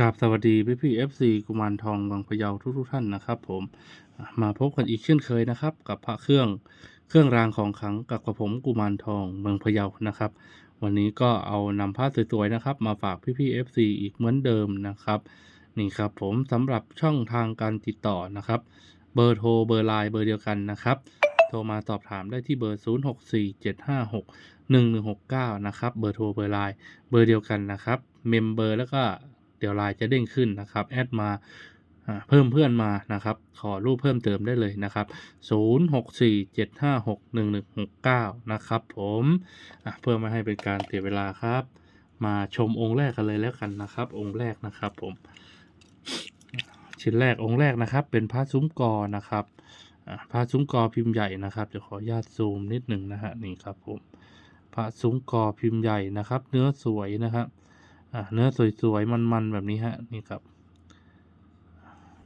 กราบสวัสดีพี่พี่เอฟซีกุมารทองวังพะเยาทุกทุกท่านนะครับผมมาพบกันอีกเช่นเคยนะครับ กับพระเครื่องเครื่องรางของขลังกับกระผมกุมารทองเมืองพะเยานะครับ วันนี้ก็เอานำผ้าสวยๆนะครับ มาฝากพี่พี่เอฟซีอีกเหมือนเดิมนะครับ นี่ครับผมสำหรับช่องทางการติดต่อนะครับ เบอร์โทรเบอร์ไลน์เบอร์เดียวกันนะครับโทรมาสอบถามได้ที่เบอร์ 0647561169 นะครับ เบอร์โทรเบอร์ไลน์เบอร์เดียวกันนะครับ เมมเบอร์แล้วก็ เดี๋ยวไลน์จะเด้งขึ้นนะครับแอดมาเพิ่มเพื่อนมานะครับ ขอรูปเพิ่มเติมได้เลยนะครับ 0647561169 นะครับผมเพื่อไม่ให้เป็นการเสียเวลาครับ มาชมองค์แรกกันเลยแล้วกันนะครับ องค์แรกนะครับผม ชิ้นแรกองค์แรกนะครับ เป็นพระซุ้มกอนะครับพระซุ้มกอพิมพ์ใหญ่นะครับจะขออนุญาตซูมนิดหนึ่งนะฮะนี่ครับผมพระซุ้มกอพิมพ์ใหญ่นะครับ เนื้อสวยนะครับ เนื้อสวยๆ มันๆ แบบนี้ฮะ นี่ครับ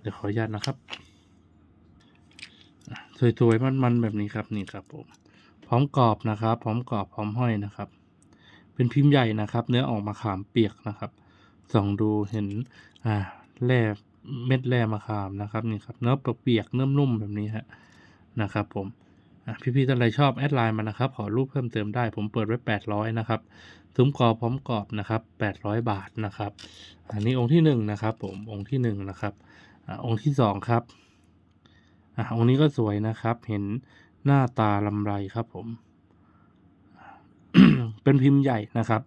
เดี๋ยวขออนุญาตนะครับ สวยๆ มันๆ แบบนี้ครับ นี่ครับผม พร้อมกรอบนะครับ พร้อมกรอบ พร้อมห้อยนะครับ เป็นพิมพ์ใหญ่นะครับ เนื้อออกมาขามเปียกนะครับ ส่องดูเห็น อ่า แร่เม็ดแร่มะขามนะครับ นี่ครับ เนื้อเปียกเนื้อนุ่มแบบนี้ฮะ นะครับ ผมพี่ๆท่านใดชอบแอดไลน์มานะครับ ขอรูปเพิ่มเติมได้ ผมเปิดไว้ 800 นะครับ ซุ้มกรอบพร้อมกรอบนะครับ800 บาทนะครับ อันนี้องค์ที่หนึ่งนะครับผมองค์ที่หนึ่งนะครับอองค์ที่สองครับอ่าองค์นี้ก็สวยนะครับ เห็นหน้าตาลำไรครับผม เป็นพิมพ์ใหญ่นะครับ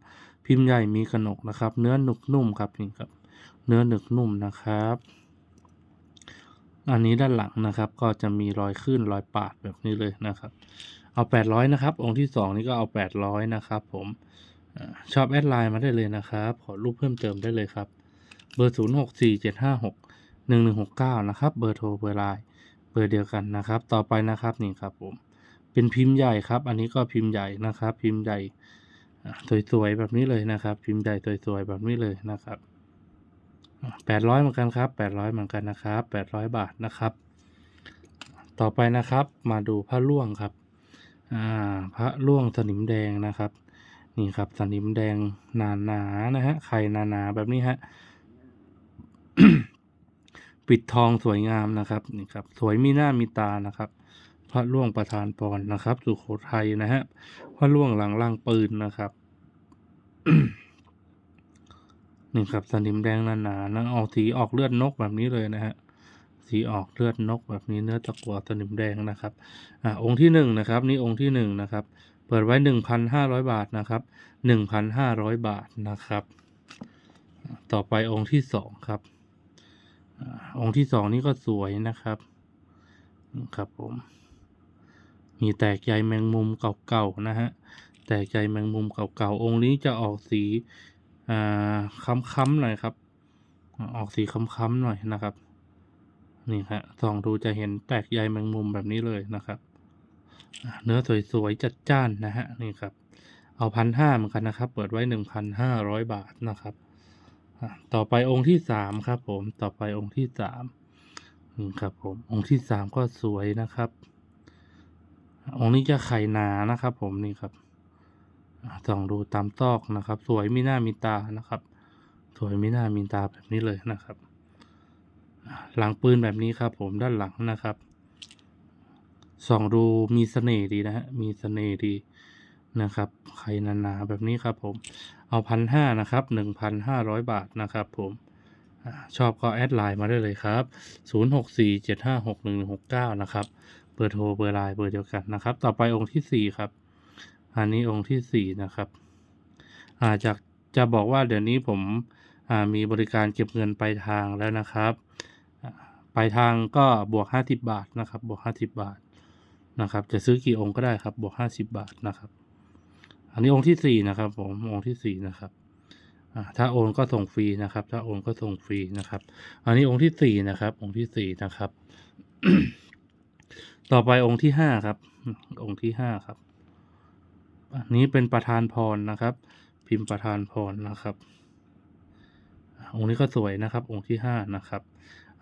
พิมพ์ใหญ่มีขนกนะครับ เนื้อหนุกนุ่มครับนี่ครับ เนื้อหนึกนุ่มนะครับ อันนี้ด้านหลังนะครับ ก็จะมีรอยขึ้นรอยปาดแบบนี้เลยนะครับ เอาแปดร้อยนะครับ องค์ที่สองนี่ก็เอาแปดร้อยนะครับ ผม ชอบแอดไลน์มาได้เลยนะครับ ขอรูปเพิ่มเติมได้เลยครับ เบอร์ศูนย์หกสี่เจ็ดห้าหกหนึ่งหนึ่งหกเก้านะครับ เบอร์โทรเบอร์ไลน์เบอร์เดียวกันนะครับ ต่อไปนะครับนี่ครับผม เป็นพิมพ์ใหญ่ครับ อันนี้ก็พิมพ์ใหญ่นะครับ พิมพ์ใหญ่สวยๆแบบนี้เลยนะครับ พิมพ์ใหญ่สวยๆแบบนี้เลยนะครับแปดร้อยเหมือนกันครับแปดร้อยเหมือนกันนะครับแปดร้อยบาทนะครับ ต่อไปนะครับ มาดูพระล่วงครับ อ่า พระล่วงสนิมแดงนะครับ นี่ครับสนิมแดงหนาหนานะฮะไข่หนาหนาๆแบบนี้ฮะปิดทองสวยงามนะครับนี่ครับ สวยมีหน้ามีตานะครับ พระล่วงประธานพรนะครับ สุโขทัยนะฮะพระล่วงหลังล่างปืนนะครับนี่ครับสนิมแดงหนาๆนะออกสีออกเลือดนกแบบนี้เลยนะฮะสีออกเลือดนกแบบนี้เนื้อตะกัวสนิมแดงนะครับ อ่าองค์ที่หนึ่งนะครับ นี่องค์ที่หนึ่งนะครับ เปิดไว้หนึ่งพันห้าร้อยบาทนะครับหนึ่งพันห้าร้อยบาทนะครับ ต่อไปองค์ที่สองครับ องค์ที่สองนี่ก็สวยนะครับ ครับผม มีแตกใยแมงมุมเก่าๆนะฮะ แตกใยแมงมุมเก่าๆ องค์นี้จะออกสีค้ำๆหน่อยครับ ออกสีค้ำๆหน่อยนะครับ นี่ฮะส่องดูจะเห็นแตกใยแมงมุมแบบนี้เลยนะครับ เนื้อสวยๆจัดจ้านนะฮะนี่ครับ เอาพันห้าเหมือนกันนะครับ เปิดไว้หนึ่งพันห้าร้อยบาทนะครับต่อไปองค์ที่สามครับ ผมต่อไปองค์ที่สามนี่ครับผมองค์ที่สามก็สวยนะครับ องค์นี้จะไข่หนานะครับ ผมนี่ครับอ่าส่องดูตามซอกนะครับ สวยมีหน้ามีตานะครับ สวยมีหน้ามีตาแบบนี้เลยนะครับ หลังปืนแบบนี้ครับ ผมด้านหลังนะครับ ส่องดูมีเสน่ห์ดีนะฮะ มีเสน่ห์ดีนะครับไข่หนาๆแบบนี้ครับผม เอาพันห้านะครับหนึ่งพันห้าร้อยบาทนะครับผมชอบก็แอดไลน์มาได้เลยครับศูนย์หกสี่เจ็ดห้าหกหนึ่งหกเก้านะครับ เบอร์โทรเบอร์ไลน์เบอร์เดียวกันนะครับ ต่อไปองค์ที่สี่ครับ อันนี้องค์ที่สี่นะครับ อาจากจะบอกว่าเดี๋ยวนี้ผมมีบริการเก็บเงินปลายทางแล้วนะครับ ปลายทางก็บวกห้าสิบบาทนะครับ บวกห้าสิบบาท นะครับ จะซื้อกี่องค์ก็ได้ครับ บวกห้าสิบบาทนะครับ อันนี้องค์ที่สี่นะครับผม องค์ที่สี่นะครับถ้าโอนก็ส่งฟรีนะครับ ถ้าโอนก็ส่งฟรีนะครับ อันนี้องค์ที่สี่นะครับ องค์ที่สี่นะครับ ต่อไปองค์ที่ห้าครับ องค์ที่ห้าครับ อันนี้เป็นประธานพรนะครับ พิมพ์ประธานพรนะครับ องค์นี้ก็สวยนะครับ องค์ที่ห้านะครับ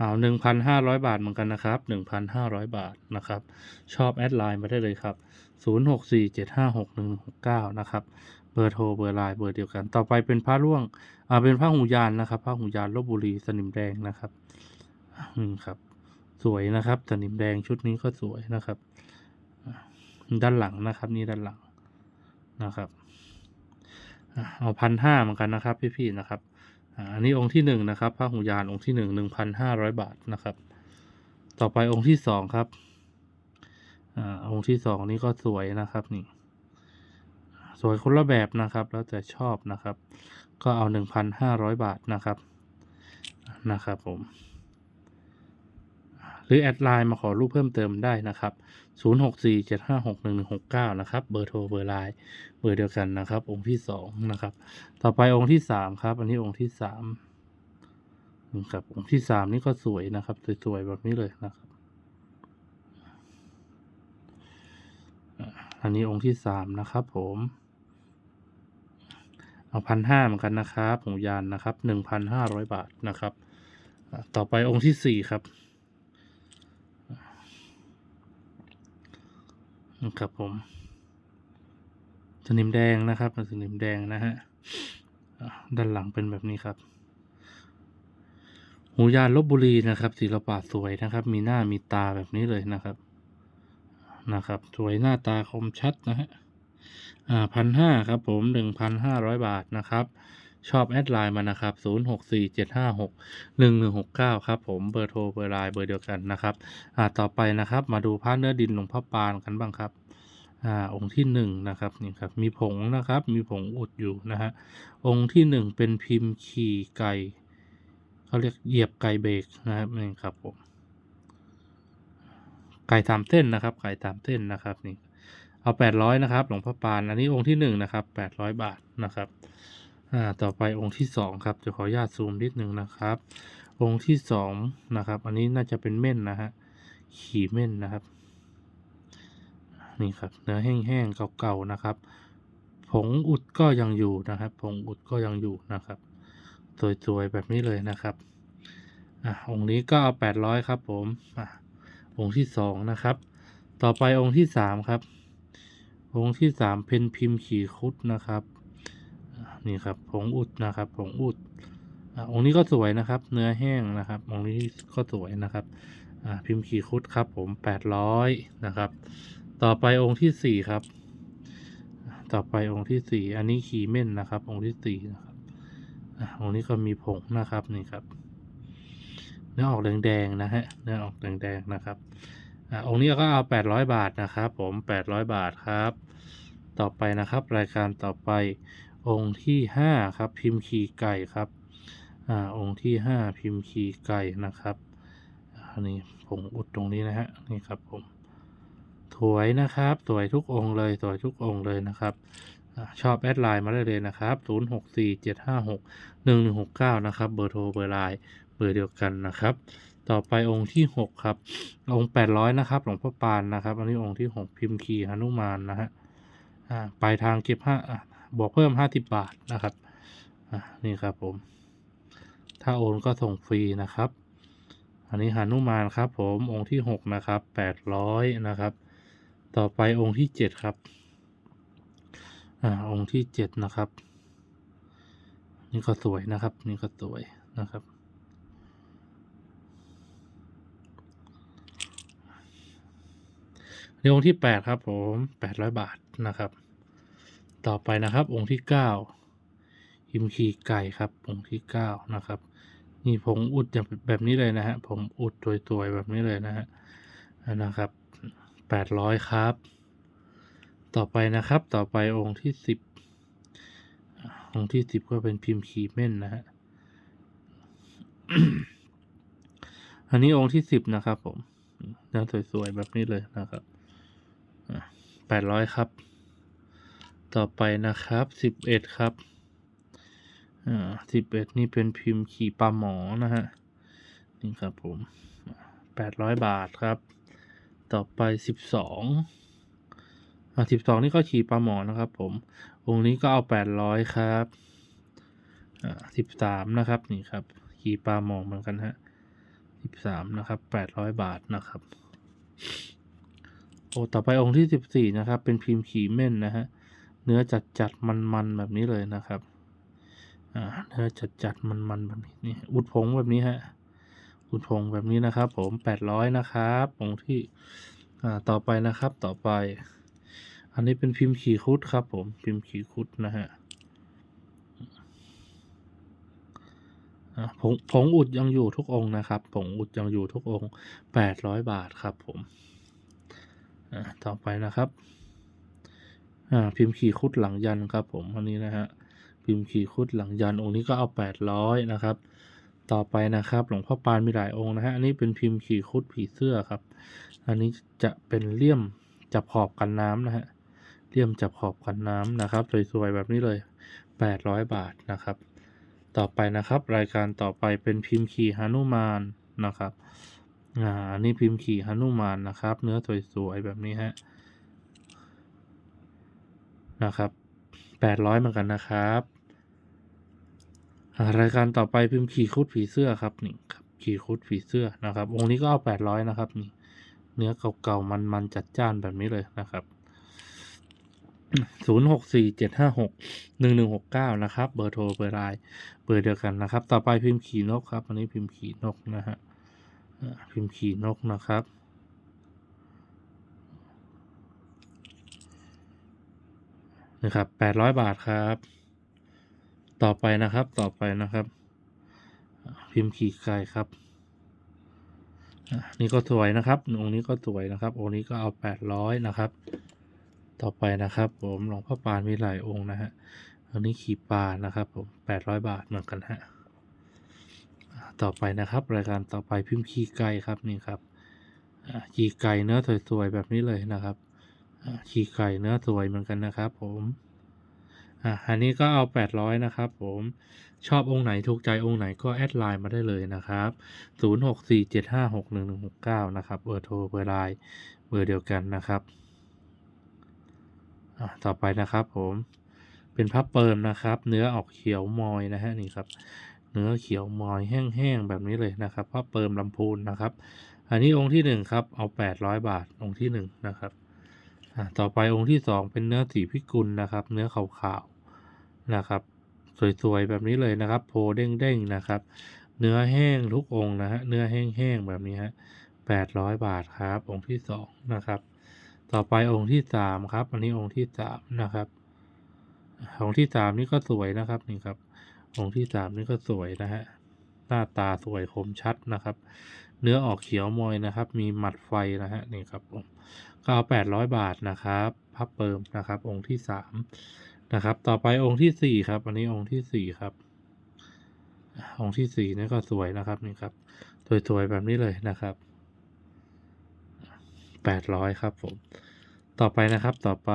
เอาหนึ่งพันห้าร้อยบาทเหมือนกันนะครับหนึ่งพันห้าร้อยบาทนะครับ ชอบแอดไลน์มาได้เลยครับศูนย์หกสี่เจ็ดห้าหกหนึ่งหกเก้านะครับเบอร์โทรเบอร์ไลน์เบอร์เดียวกัน ต่อไปเป็นพระร่วงอ่าเป็นพระหูยานนะครับพระหูยานลบบุรีสนิมแดงนะครับอืมครับ สวยนะครับสนิมแดงชุดนี้ก็สวยนะครับ ด้านหลังนะครับ นี่ด้านหลังนะครับเอาพันห้าเหมือนกันนะครับ พี่ๆนะครับ อันนี้องค์ที่หนึ่งนะครับพระหูยานองค์ที่หนึ่งหนึ่งพันห้าร้อยบาทนะครับ ต่อไปองค์ที่สองครับอ่าองค์ที่สองนี่ก็สวยนะครับนี่ สวยคนละแบบนะครับ แล้วแต่ชอบนะครับ ก็เอาหนึ่งพันห้าร้อยบาทนะครับนะครับผม หรือแอดไลน์มาขอรูปเพิ่มเติมได้นะครับ ศูนย์หกสี่เจ็ดห้าหกหนึ่งหนึ่งหกเก้านะครับ เบอร์โทรเบอร์ไลน์เบอร์เดียวกันนะครับ องค์ที่สองนะครับ ต่อไปองค์ที่สามครับ อันนี้องค์ที่สามนะครับองค์ที่สามนี่ก็สวยนะครับ สวยๆแบบนี้เลยนะครับ อันนี้องค์ที่สามนะครับ ผมเอาพันห้าเหมือนกันนะครับหงยานนะครับหนึ่งพันห้าร้อยบาทนะครับ ต่อไปองค์ที่สี่ครับ นะครับผม สนิมแดงนะครับ สนิมแดงนะฮะด้านหลังเป็นแบบนี้ครับ หูยานลบบุรีนะครับศิลปะสวยนะครับ มีหน้ามีตาแบบนี้เลยนะครับ นะครับ สวยหน้าตาคมชัดนะฮะอ่าพันห้าครับผมหนึ่งพันห้าร้อยบาทนะครับ ชอบแอดไลน์มานะครับศูนย์หกสี่เจ็ดห้าหกหนึ่งหนึ่งหกเก้าครับผมเบอร์โทรเบอร์ไลน์เบอร์เดียวกันนะครับอ่าต่อไปนะครับมาดูผ้าเนื้อดินหลวงพ่อปานกันบ้างครับอ่าองค์ที่หนึ่งนะครับนี่ครับมีผงนะครับมีผงอุดอยู่นะฮะองค์ที่หนึ่งเป็นพิมพ์ขี่ไก่เขาเรียกเหยียบไก่เบรกนะครับนี่ครับผมไก่สามเส้นนะครับไก่สามเส้นนะครับนี่เอาแปดร้อยนะครับหลวงพ่อปานอันนี้องค์ที่หนึ่งนะครับแปดร้อยบาทนะครับ อ่าต่อไปองค์ที่สองครับจะขออนุญาตซูมนิดนึงนะครับ องค์ที่สองนะครับ อันนี้น่าจะเป็นเม่นนะฮะขี่เม่นนะครับ นี่ครับเนื้อแห้งๆเก่าๆนะครับ ผงอุดก็ยังอยู่นะครับ ผงอุดก็ยังอยู่นะครับสวยๆแบบนี้เลยนะครับอะองค์นี้ก็เอาแปดร้อยครับผมอะองค์ที่สองนะครับ ต่อไปองค์ที่สามครับ องค์ที่สามเป็นพิมพ์ขี่คุดนะครับ นี่ครับผงอุดนะครับผงอุดอ่าองค์นี้ก็สวยนะครับ เนื้อแห้งนะครับ องค์นี้ก็สวยนะครับอ่าพิมพ์ขีคุดครับ ผมแปดร้อยนะครับ ต่อไปองค์ที่สี่ครับ ต่อไปองค์ที่สี่อันนี้ขีเม่นนะครับ องค์ที่สี่นะครับอ่าองค์นี้ก็มีผงนะครับนี่ครับ เนื้อออกแดงๆนะฮะเนื้อออกแดงๆนะครับอ่าองค์นี้ก็เอาแปดร้อยบาทนะครับ ผมแปดร้อยบาทครับ ต่อไปนะครับ รายการต่อไป องค์ที่ห้าครับ พิมพ์ขีไก่ครับอ่าองค์ที่ห้าพิมพ์ขีไก่นะครับอันนี้ผมอุดตรงนี้นะฮะนี่ครับผมสวยนะครับสวยทุกองค์เลยสวยทุกองค์เลยนะครับอชอบแอดไลน์มาได้เลยนะครับ 0 6 4 7 5 6 1 1 6 9 นะครับ เบอร์โทรเบอร์ไลน์เบอร์เดียวกันนะครับ ต่อไปองค์ที่หกครับ องค์แปดร้อยนะครับหลวงพ่อปานนะครับ อันนี้องค์ที่หกพิมพ์คีหนุมานนะฮะปลายทางเก็บห้า บอกเพิ่มห้าสิบบาทนะครับอ่านี่ครับผม ถ้าโอนก็ส่งฟรีนะครับ อันนี้หานุมานครับ ผมองค์ที่หกนะครับแปดร้อยนะครับ ต่อไปองค์ที่เจ็ดครับอ่าองค์ที่เจ็ดนะครับ นี่ก็สวยนะครับ นี่ก็สวยนะครับในองค์ที่แปดครับผมแปดร้อยบาทนะครับ ต่อไปนะครับ องค์ที่เก้าหิมขีไก่ครับ องค์ที่เก้านะครับนี่ผงอุดอย่างแบบนี้เลยนะฮะผงอุดตัว ๆ แบบนี้เลยนะฮะนะครับแปดร้อยครับ ต่อไปนะครับต่อไปองค์ที่สิบองค์ที่สิบก็เป็นพิมพ์ขีเม่นนะฮะอันนี้องค์ที่สิบนะครับผมเนื้อสวยๆแบบนี้เลยนะครับแปดร้อยครับ ต่อไปนะครับสิบเอ็ดครับอ่าสิบเอ็ดนี่เป็นพิมพ์ขี่ปลาหมอนะฮะนี่ครับผมแปดร้อยบาทครับ ต่อไปสิบสองอ่าสิบสองนี่ก็ขี่ปลาหมอนะครับผม องค์นี้ก็เอาแปดร้อยครับอ่าสิบสามนะครับนี่ครับขี่ปลาหมอเหมือนกันฮะสิบสามนะครับแปดร้อยบาทนะครับโอ้ต่อไปองค์ที่สิบสี่นะครับ เป็นพิมพ์ขี่เม่นนะฮะ เนื้อจัดจัดมันมันๆแบบนี้เลยนะครับอ่าเนื้อจัดจัดมันมันๆแบบนี้นี่อุดผงแบบนี้ฮะอุดผงแบบนี้นะครับ ผมแปดร้อยนะครับผงที่อ่าต่อไปนะครับต่อไป อันนี้เป็นพิมพ์ขีคุดครับ ผมพิมพ์ขีคุดนะฮะอ่าผงผงอุดยังอยู่ทุกองนะครับผงอุดยังอยู่ทุกองแปดร้อยบาทครับผมอ่าต่อไปนะครับ อ่าพิมพ์ขีคุดหลังยันครับผมอันนี้นะฮะพิมพ์ขีคุดหลังยันองค์นี้ก็เอาแปดร้อยนะครับ ต่อไปนะครับหลวงพ่อปานมีหลายองค์นะฮะอันนี้เป็นพิมพ์ขีคุดผีเสื้อครับ อันนี้จะเป็นเลี่ยมจับขอบกันน้ำนะฮะเลี่ยมจับขอบกันน้ำนะครับสวยๆแบบนี้เลยแปดร้อยบาทนะครับ ต่อไปนะครับรายการต่อไปเป็นพิมพ์ขี่หนุมานนะครับอ่าอันนี้พิมพ์ขี่หนุมานนะครับ เนื้อสวยๆแบบนี้ฮะ นะครับแปดร้อยเหมือนกันนะครับรายการต่อไปพิมพ์ขี่คุดผีเสื้อครับนี่ครับขี่คุดผีเสื้อนะครับองค์นี้ก็เอาแปดร้อยนะครับนี่เนื้อเก่าๆมันๆจัดจ้านแบบนี้เลยนะครับศูนย์หกสี่เจ็ดห้าหกหนึ่งหนึ่งหกเก้านะครับ เบอร์โทรเบอร์ไลน์เบอร์เดียวกันนะครับ ต่อไปพิมพ์ขี่นกครับ อันนี้พิมพ์ขี่นกนะฮะพิมพ์ขี่นกนะครับ นะครับแปดร้อยบาทครับ ต่อไปนะครับต่อไปนะครับ พิมพ์ขี่ไก่ครับอะนี่ก็สวยนะครับองค์นี้ก็สวยนะครับองค์นี้ก็เอาแปดร้อยนะครับ ต่อไปนะครับ ผมหลวงพ่อปานมีหลายองค์นะฮะอันนี้ขีปลานะครับผมแปดร้อยบาทเหมือนกันฮะต่อไปนะครับรายการต่อไปพิมพ์ขีไก่ครับนี่ครับอะขี่ไก่เนื้อสวยๆแบบนี้เลยนะครับ ขี่ไก่เนื้อสวยเหมือนกันนะครับผมอะอันนี้ก็เอาแปดร้อยนะครับผมชอบองค์ไหนถูกใจองค์ไหนก็แอดไลน์มาได้เลยนะครับศูนย์หกสี่เจ็ดห้าหกหนึ่งหนึ่งหกเก้านะครับเบอร์โทรเบอร์ไลน์เบอร์เดียวกันนะครับอะต่อไปนะครับผมเป็นพับเปิมนะครับ เนื้อออกเขียวมอยนะฮะนี่ครับ เนื้อเขียวมอยแห้งๆแบบนี้เลยนะครับพับเปิมลำพูนนะครับ อันนี้องค์ที่หนึ่งครับเอาแปดร้อยบาทองค์ที่หนึ่งนะครับ ต่อไปองค์ที่สองเป็นเนื้อสีพิกุลนะครับ เนื้อขาวๆนะครับ สวยๆแบบนี้เลยนะครับ โพเด้งๆนะครับ เนื้อแห้งทุกองค์นะฮะเนื้อแห้งๆแบบนี้ฮะแปดร้อยบาทครับ องค์ที่สองนะครับ ต่อไปองค์ที่สามครับ อันนี้องค์ที่สามนะครับ องค์ที่สามนี่ก็สวยนะครับนี่ครับ องค์ที่สามนี่ก็สวยนะฮะหน้าตาสวยคมชัดนะครับ เนื้อออกเขียวมอยนะครับ มีหมัดไฟนะฮะนี่ครับผม ก็เอาแปดร้อยบาทนะครับพับเปิมนะครับ องค์ที่สามนะครับ ต่อไปองค์ที่สี่ครับอันนี้องค์ที่สี่ครับองค์ที่สี่นี่ก็สวยนะครับนี่ครับสวยๆแบบนี้เลยนะครับแปดร้อยครับผมต่อไปนะครับต่อไป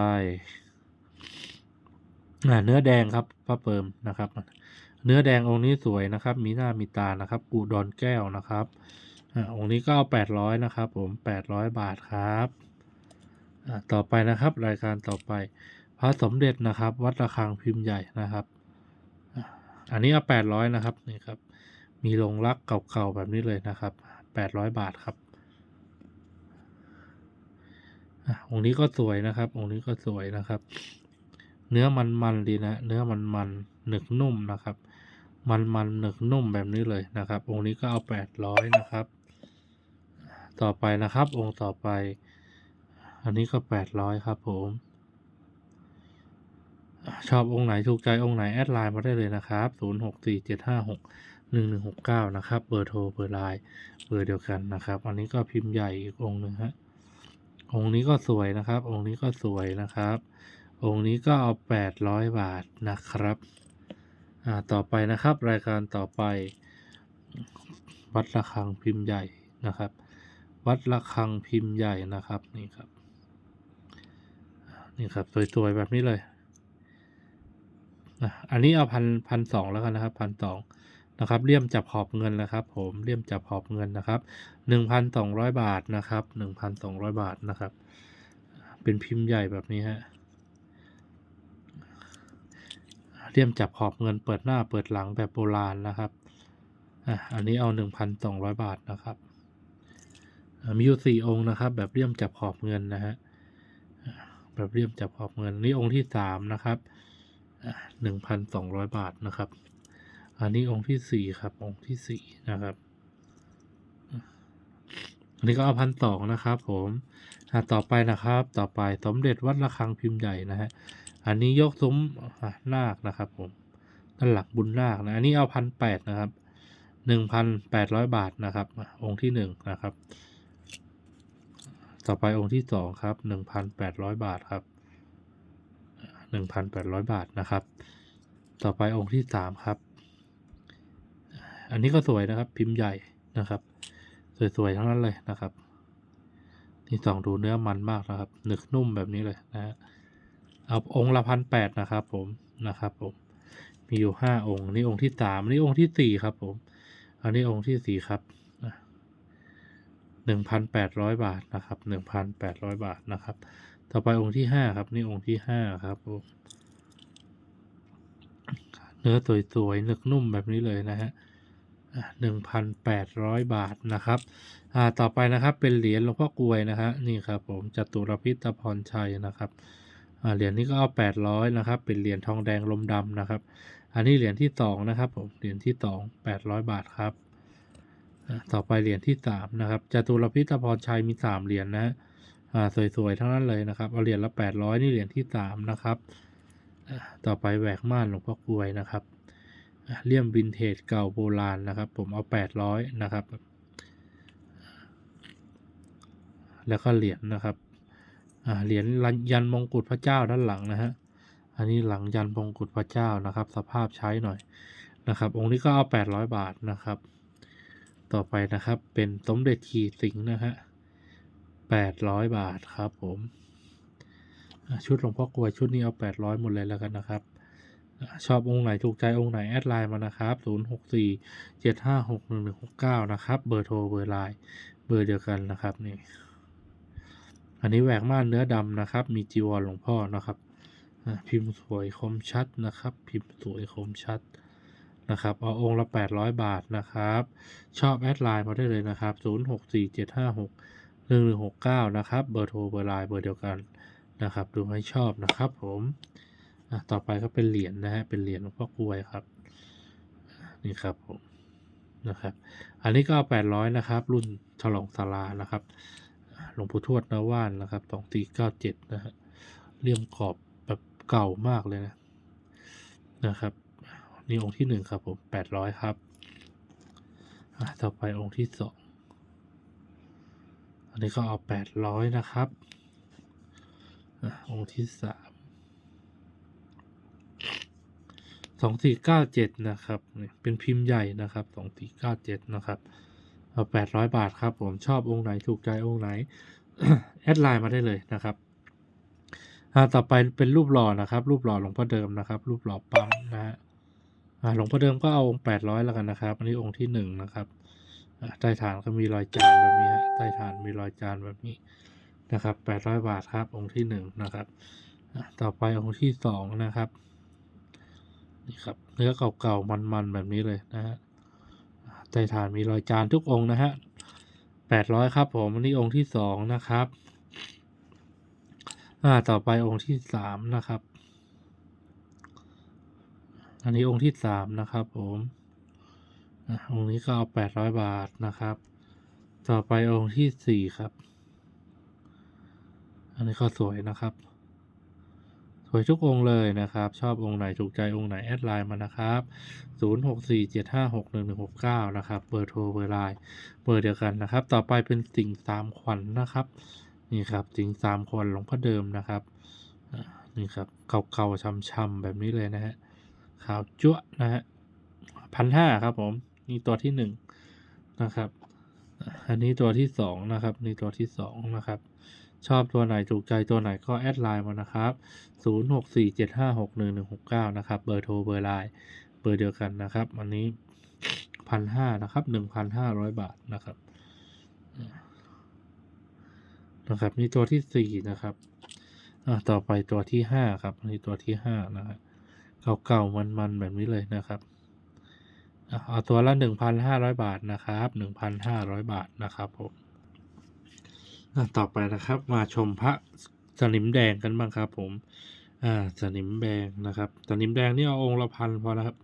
เนื้อแดงครับพระเปิมนะครับ เนื้อแดงองค์นี้สวยนะครับ มีหน้ามีตานะครับกูดอนแก้วนะครับอองค์นี้ก็เอาแปดร้อยนะครับ ผมแปดร้อยบาทครับ ต่อไปนะครับ รายการต่อไป พระสมเด็จนะครับ วัดระฆังพิมพ์ใหญ่นะครับ อันนี้เอาแปดร้อยนะครับนี่ครับ มีลงรักเก่าๆแบบนี้เลยนะครับแปดร้อยบาทครับองค์นี้ก็สวยนะครับองค์นี้ก็สวยนะครับ เนื้อมันมันๆดีนะ เนื้อมันมันๆหนึกนุ่มนะครับ มันมันๆหนึกนุ่มแบบนี้เลยนะครับ องค์นี้ก็เอาแปดร้อยนะครับ ต่อไปนะครับ องค์ต่อไป อันนี้ก็แปดร้อยครับผม ชอบองค์ไหนถูกใจองค์ไหน แอดไลน์มาได้เลยนะครับศูนย์หกสี่เจ็ดห้าหกหนึ่งหนึ่งหกเก้านะครับ เบอร์โทรเบอร์ไลน์เบอร์เดียวกันนะครับ อันนี้ก็พิมพ์ใหญ่อีกองค์หนึ่งฮะ องค์นี้ก็สวยนะครับ องค์นี้ก็สวยนะครับ องค์นี้ก็เอาแปดร้อยบาทนะครับอ่าต่อไปนะครับ รายการต่อไป วัดระฆังพิมพ์ใหญ่นะครับ วัดระฆังพิมพ์ใหญ่นะครับนี่ครับ นี่ครับสวยๆแบบนี้เลยอะอันนี้เอาพันพันสองแล้วกันนะครับพันสองนะครับเลี่ยมจับขอบเงินนะครับ ผมเลี่ยมจับขอบเงินนะครับหนึ่งพันสองร้อยบาทนะครับหนึ่งพันสองร้อยบาทนะครับ เป็นพิมพ์ใหญ่แบบนี้ฮะเลี่ยมจับขอบเงินเปิดหน้าเปิดหลังแบบโบราณนะครับอะอันนี้เอาหนึ่งพันสองร้อยบาทนะครับมีอยู่สี่องค์นะครับ แบบเลี่ยมจับขอบเงินนะฮะ แบบเรียบจับขอบเงินนี่องค์ที่สามนะครับหนึ่งพันสองร้อยบาทนะครับ อันนี้องค์ที่สี่ครับ องค์ที่สี่นะครับ อันนี้ก็เอาพันสองนะครับผมต่อไปนะครับ ต่อไปสมเด็จวัดระฆังพิมพ์ใหญ่นะฮะ อันนี้ยกซุ้มนาคนะครับ ผมด้านหลักบุญนาคนะ อันนี้เอาพันแปดนะครับหนึ่งพันแปดร้อยบาทนะครับ องค์ที่หนึ่งนะครับ ต่อไปองค์ที่สองครับหนึ่งพันแปดร้อยบาทครับหนึ่งพันแปดร้อยบาทนะครับ ต่อไปองค์ที่สามครับ อันนี้ก็สวยนะครับ พิมพ์ใหญ่นะครับ สวยๆทั้งนั้นเลยนะครับที่สองดูเนื้อมันมากนะครับ หนึกนุ่มแบบนี้เลยนะฮะเอาองค์ละพันแปดนะครับ ผมนะครับ ผม มีอยู่ห้าองค์นี่องค์ที่สามนี่องค์ที่สี่ครับ ผม อันนี้องค์ที่สี่ครับ หนึ่งพันแปดร้อยบาทนะครับหนึ่งพันแปดร้อยบาทนะครับ ต่อไปองค์ที่ห้าครับนี่องค์ที่ห้าครับผมเนื้อสวยๆหนึกนุ่มแบบนี้เลยนะฮะหนึ่งพันแปดร้อยบาทนะครับ อ่า ต่อไปนะครับ เป็นเหรียญหลวงพ่อกลวยนะฮะนี่ครับผมจตุรพิตพรชัยนะครับ อ่า เหรียญนี้ก็เอาแปดร้อยนะครับ เป็นเหรียญทองแดงลมดำนะครับ อันนี้เหรียญที่สองนะครับผม เหรียญที่สองแปดร้อยบาทครับ ต่อไปเหรียญที่สามนะครับจตุรพิตพรชัยมีสามเหรียญนะฮะอ่าสวยๆทั้งนั้นเลยนะครับเอาเหรียญละแปดร้อยนี่เหรียญที่สามนะครับอ่าต่อไปแหวกม่านหลวงพ่อกลวยนะครับอ่าเลี่ยมวินเทจเก่าโบราณนะครับ ผมเอาแปดร้อยนะครับ แล้วก็เหรียญนะครับอ่าเหรียญยันมงกุฎพระเจ้าด้านหลังนะฮะอันนี้หลังยันมงกุฎพระเจ้านะครับ สภาพใช้หน่อยนะครับ องค์นี้ก็เอาแปดร้อยบาทนะครับ ต่อไปนะครับเป็นสมเด็จขีสิงห์นะฮะแปดร้อยบาทครับผมชุดหลวงพ่อกลวยชุดนี้เอาแปดร้อยหมดเลยแล้วกันนะครับ ชอบองค์ไหนถูกใจองค์ไหน แอดไลน์มานะครับศูนย์หกสี่เจ็ดห้าหกหนึ่งหนึ่งหกเก้านะครับ เบอร์โทรเบอร์ไลน์เบอร์เดียวกันนะครับนี่อันนี้แหวกม่านเนื้อดำนะครับ มีจีวรหลวงพ่อนะครับพิมพ์สวยคมชัดนะครับ พิมพ์สวยคมชัด นะครับ เอาองค์ละแปดร้อยบาทนะครับ ชอบแอดไลน์มาได้เลยนะครับศูนย์หกสี่เจ็ดห้าหกหนึ่งหนึ่งหกเก้านะครับ เบอร์โทรเบอร์ไลน์เบอร์เดียวกันนะครับ ดูให้ชอบนะครับผมต่อไปก็เป็นเหรียญนะฮะ เป็นเหรียญหลวงพ่อกลวยครับ นี่ครับผมนะครับ อันนี้ก็แปดร้อยนะครับ รุ่นฉลองศาลานะครับ หลวงปู่ทวดนว่านนะครับสองสี่เก้าเจ็ดนะฮะ เลี่ยมขอบแบบเก่ามากเลยนะ นะครับ นี่องค์ที่หนึ่งครับผมแปดร้อยครับต่อไปองค์ที่สองอันนี้ก็เอาแปดร้อยนะครับองค์ที่สามสองสี่เก้าเจ็ดนะครับเป็นพิมพ์ใหญ่นะครับสองสี่เก้าเจ็ดนะครับเอาแปดร้อยบาทครับ ผมชอบองค์ไหนถูกใจองค์ไหนแอดไลน์มาได้เลยนะครับต่อไปเป็นรูปหล่อนะครับ รูปหล่อหลวงพ่อเดิมนะครับ รูปหล่อปั๊มนะฮะ หลวงพ่อเดิมก็เอาองค์แปดร้อยแล้วกันนะครับ อันนี้องค์ที่หนึ่งนะครับใต้ฐานก็มีรอยจานแบบนี้ฮะใต้ฐานมีรอยจานแบบนี้นะครับแปดร้อยบาทครับ องค์ที่หนึ่งนะครับต่อไปองค์ที่สองนะครับนี่ครับเนื้อเก่าๆมันๆแบบนี้เลยนะฮะใต้ฐานมีรอยจานทุกองค์นะฮะแปดร้อยครับผมอันนี้องค์ที่สองนะครับอ่าต่อไปองค์ที่สามนะครับ อันนี้องค์ที่สามนะครับ ผมอะองค์นี้ก็เอาแปดร้อยบาทนะครับ ต่อไปองค์ที่สี่ครับ อันนี้ก็สวยนะครับ สวยทุกองค์เลยนะครับ ชอบองค์ไหนถูกใจองค์ไหนแอดไลน์มานะครับ0 6 4 7 5 6 1 1 6 9นะครับ เบอร์โทรเบอร์ไลน์เบอร์เดียวกันนะครับ ต่อไปเป็นสิ่งสามขวัญนนะครับ นี่ครับสิ่งสามขวัญหลวงพ่อเดิมนะครับอ่านี่ครับเก่าๆช้ำๆแบบนี้เลยนะฮะ ขาวจั๊วะนะฮะพันห้าครับผมนี่ตัวที่หนึ่งนะครับ อันนี้ตัวที่สองนะครับนี่ตัวที่สองนะครับ ชอบตัวไหนถูกใจตัวไหนก็แอดไลน์มานะครับ0647561169นะครับ เบอร์โทรเบอร์ไลน์เบอร์เดียวกันนะครับอันนี้พันห้านะครับหนึ่งพันห้าร้อยบาทนะครับนะครับนี่ตัวที่สี่นะครับอ่าต่อไปตัวที่ห้าครับอันนี้ตัวที่ห้านะครับ เก่าๆ มันๆ แบบนี้เลยนะครับ เอาตัวละหนึ่งพันห้าร้อยบาทนะครับหนึ่งพันห้าร้อยบาทนะครับผมต่อไปนะครับมาชมพระสนิมแดงกันบ้างครับ ผมอ่าสนิมแดงนะครับสนิมแดงนี่เอาองค์ละพันพอนะครับ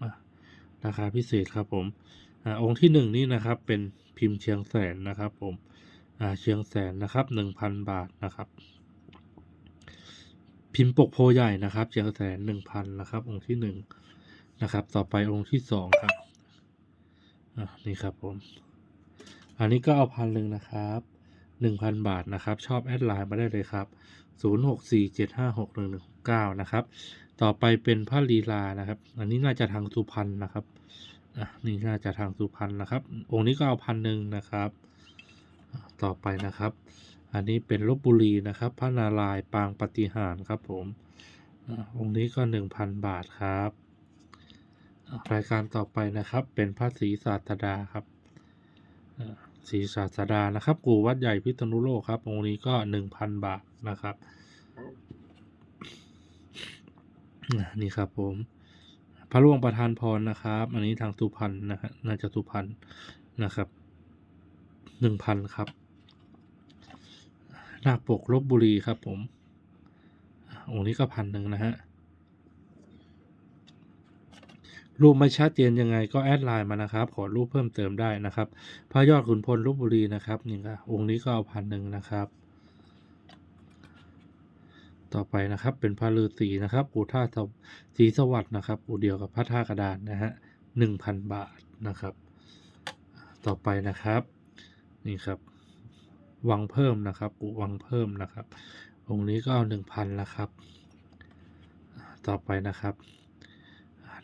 ราคาพิเศษครับผมอ่าองค์ที่หนึ่งนี่นะครับเป็นพิมพ์เชียงแสนนะครับ ผมอ่าเชียงแสนนะครับหนึ่งพันบาทนะครับ พิมพ์ปกโพใหญ่นะครับเชียงแสนหนึ่งพันนะครับ องค์ที่หนึ่งนะครับ ต่อไปองค์ที่สองครับอ่านี่ครับผม อันนี้ก็เอาพันหนึ่งนะครับหนึ่งพันบาทนะครับ ชอบแอดไลน์มาได้เลยครับศูนย์หกสี่เจ็ดห้าหกหนึ่งหนึ่งเก้านะครับ ต่อไปเป็นผ้าลีลานะครับ อันนี้น่าจะทางสุพรรณนะครับอะนี่น่าจะทางสุพรรณนะครับ องค์นี้ก็เอาพันหนึ่งนะครับ ต่อไปนะครับ อันนี้เป็นลบบุรีนะครับ พระนารายณ์ปางปฏิหารครับผมองค์นี้ก็หนึ่งพันบาทครับ รายการต่อไปนะครับเป็นพระศรีศาสดาครับศรีศาสดานะครับ กูวัดใหญ่พิษณุโลกครับ องค์นี้ก็หนึ่งพันบาทนะครับนี่ครับผม พระร่วงประธานพรนะครับ อันนี้ทางสุพรรณนะฮะน่าจะสุพรรณนะครับหนึ่งพันครับ นาคปกลบบุรีครับผมองค์นี้ก็พันหนึ่งนะฮะรูปไม่ชัดเจนยังไงก็แอดไลน์มานะครับ ขอรูปเพิ่มเติมได้นะครับ พระยอดขุนพลลบบุรีนะครับนี่ก็องค์นี้ก็เอาพันหนึ่งนะครับ ต่อไปนะครับเป็นพระฤาษีนะครับปู่ท่าศรีสวัสด์นะครับปู่เดียวกับพระท่ากระดานนะฮะหนึ่งพันบาทนะครับ ต่อไปนะครับ นี่ครับ วังเพิ่มนะครับปู่วังเพิ่มนะครับ องค์นี้ก็เอาหนึ่งพันละครับ ต่อไปนะครับ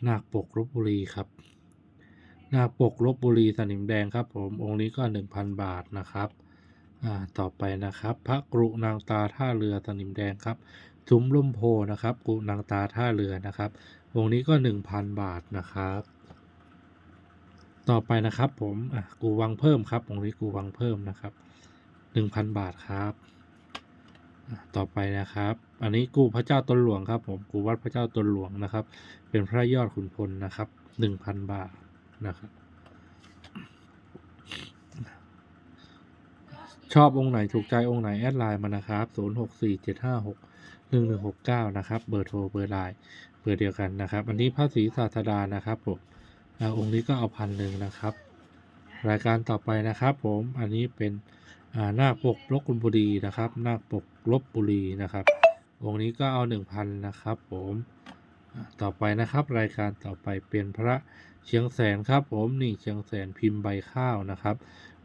นาคปกลบบุรีครับนาคปกลบบุรีสนิมแดงครับ ผมองค์นี้ก็หนึ่งพันบาทนะครับอ่าต่อไปนะครับ พระกรุนางตาท่าเรือสนิมแดงครับซุ้มล่มโพนะครับกรุนางตาท่าเรือนะครับองค์นี้ก็หนึ่งพันบาทนะครับ ต่อไปนะครับผมกูวังเพิ่มครับองค์นี้กูวังเพิ่มนะครับ หนึ่งพันบาทครับต่อไปนะครับ อันนี้กูพระเจ้าตนหลวงครับ ผมกูวัดพระเจ้าตนหลวงนะครับ เป็นพระยอดขุนพลนะครับหนึ่งพันบาทนะครับชอบองค์ไหนถูกใจองค์ไหนแอดไลน์มานะครับ 0 6 4 7 5 6 1 1 6 9 นะครับ เบอร์โทรเบอร์ไลน์เบอร์เดียวกันนะครับ อันนี้พระศรีศาสดานะครับผมอ่าองค์นี้ก็เอาพันหนึ่งนะครับ รายการต่อไปนะครับผม อันนี้เป็น อ่านาปกลบบุรีนะครับ หน้าปกลบบุรีนะครับ องค์นี้ก็เอาหนึ่งพันนะครับ ผมต่อไปนะครับ รายการต่อไปเป็นพระเชียงแสนครับ ผมนี่เชียงแสนพิมพ์ใบข้าวนะครับ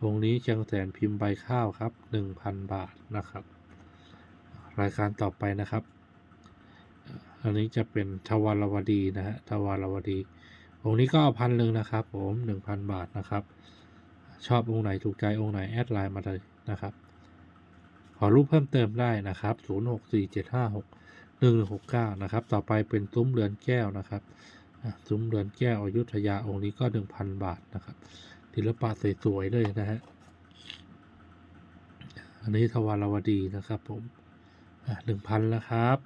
องค์นี้เชียงแสนพิมพ์ใบข้าวครับหนึ่งพันบาทนะครับ รายการต่อไปนะครับ อันนี้จะเป็นทวารวดีนะฮะทวารวดี องค์นี้ก็เอาพันหนึ่งนะครับ ผมหนึ่งพันบาทนะครับ ชอบองค์ไหนถูกใจองค์ไหนแอดไลน์มาเลยนะครับ ขอรูปเพิ่มเติมได้นะครับศูนย์หกสี่เจ็ดห้าหกหนึ่งหกเก้านะครับ ต่อไปเป็นซุ้มเรือนแก้วนะครับซุ้มเรือนแก้วอยุธยาองค์นี้ก็หนึ่งพันบาทนะครับศิลปะสวยๆเลยนะฮะอันนี้ทวารวดีนะครับผมหนึ่งพันแล้วครับ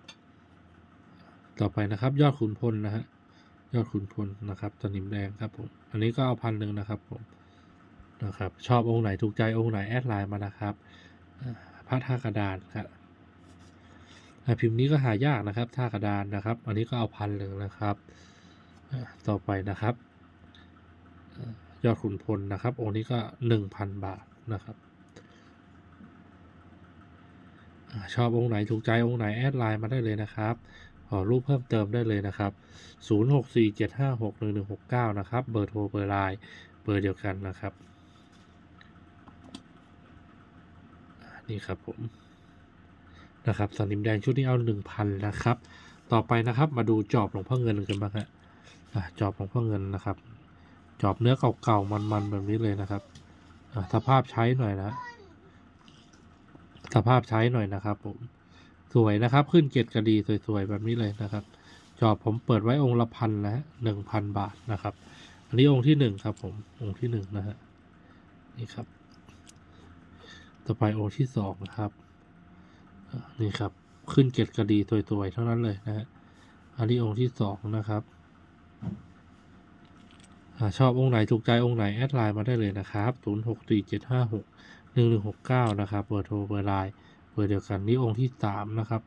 ต่อไปนะครับ ยอดขุนพลนะฮะยอดขุนพลนะครับสนิมแดงครับผม อันนี้ก็เอาพันหนึ่งนะครับผม นะครับชอบองค์ไหนถูกใจองค์ไหนแอดไลน์มานะครับพระท่ากระดานครับอ่าพิมพ์นี้ก็หายากนะครับท่ากระดานนะครับ อันนี้ก็เอาพันหนึ่งนะครับต่อไปนะครับ ยอดขุนพลนะครับ องค์นี้ก็หนึ่งพันบาทนะครับชอบองค์ไหนถูกใจองค์ไหนแอดไลน์มาได้เลยนะครับขอรูปเพิ่มเติมได้เลยนะครับ 0 6 4 7 5 6 1 1 6 9 นะครับ เบอร์โทรเบอร์ไลน์ เบอร์เดียวกันนะครับอ่า นี่ครับผมนะครับสนิมแดงชุดนี้เอาหนึ่งพันนะครับ ต่อไปนะครับมาดูจอบหลวงพ่อเงินกันบ้างฮะจอบหลวงพ่อเงินนะครับ จอบเนื้อเก่าๆมันๆแบบนี้เลยนะครับอะสภาพใช้หน่อยนะสภาพใช้หน่อยนะครับ ผม สวยนะครับ ขึ้นเกล็ดกระดีสวยๆแบบนี้เลยนะครับ จอบผมเปิดไว้องค์ละพันนะฮะหนึ่งพันบาทนะครับ อันนี้องค์ที่หนึ่งครับ ผมองค์ที่หนึ่งนะฮะนี่ครับ ต่อไปองที่สองนะครับนี่ครับขึ้นเกล็ดกระดีสวยๆเท่านั้นเลยนะฮะอันนี้องที่สองนะครับอชอบองค์ไหนถูกใจองค์ไหน แอดไลน์มาได้เลยนะครับ0 6 4 7 5 6 1 1 6 9 นะครับ เบอร์โทรเบอร์ไลน์เบอร์เดียวกันนี่องค์ที่สามนะครับ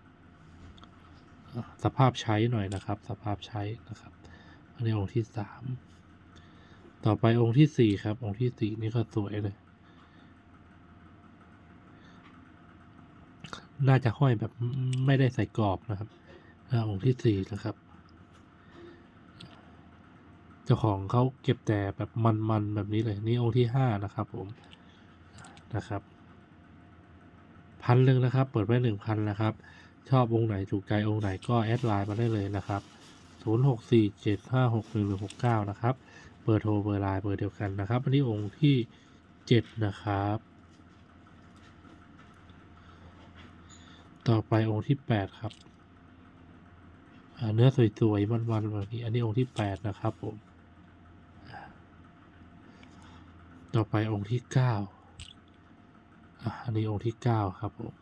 สภาพใช้หน่อยนะครับ สภาพใช้นะครับอันนี้องค์ที่สามต่อไปองค์ที่สี่ครับ องค์ที่สี่นี่ก็สวยเลย น่าจะห้อยแบบไม่ได้ใส่กรอบนะครับองค์ที่สี่นะครับ เจ้าของเขาเก็บแต่แบบมันๆแบบนี้เลย นี่องค์ที่ห้านะครับ ผมนะครับพันหนึ่งนะครับ เปิดไว้หนึ่งพันนะครับ ชอบองค์ไหนถูกใจองค์ไหนก็แอดไลน์มาได้เลยนะครับศูนย์หกสี่เจ็ดห้าหกหนึ่งหนึ่งหกเก้านะครับ เบอร์โทรเบอร์ไลน์เบอร์เดียวกันนะครับ อันนี้องค์ที่เจ็ดนะครับ ต่อไปองค์ที่แปดครับเนื้อสวยๆมันๆแบบนี้ อันนี้องค์ที่แปดนะครับผมต่อไปองค์ที่เก้าอันนี้องค์ที่เก้าครับผม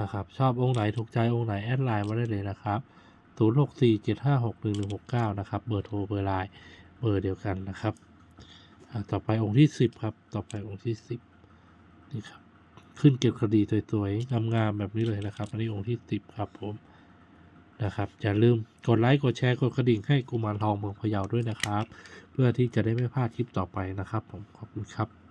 นะครับชอบองค์ไหนถูกใจองค์ไหนแอดไลน์มาได้เลยนะครับ0 6 4 7 5 6 1 1 6 9นะครับเบอร์โทรเบอร์ไลน์เบอร์เดียวกันนะครับต่อไปองค์ที่10ครับ ต่อไปองค์ที่10นี่ครับ ขึ้นเก็บคดีสวยๆงามๆแบบนี้เลยนะครับ อันนี้องค์ที่10ครับผมนะครับอย่าลืมกดไลค์กดแชร์กดกระดิ่งให้กุมารทองเมืองพะเยาด้วยนะครับ เพื่อที่จะได้ไม่พลาดคลิปต่อไปนะครับ ผมขอบคุณครับ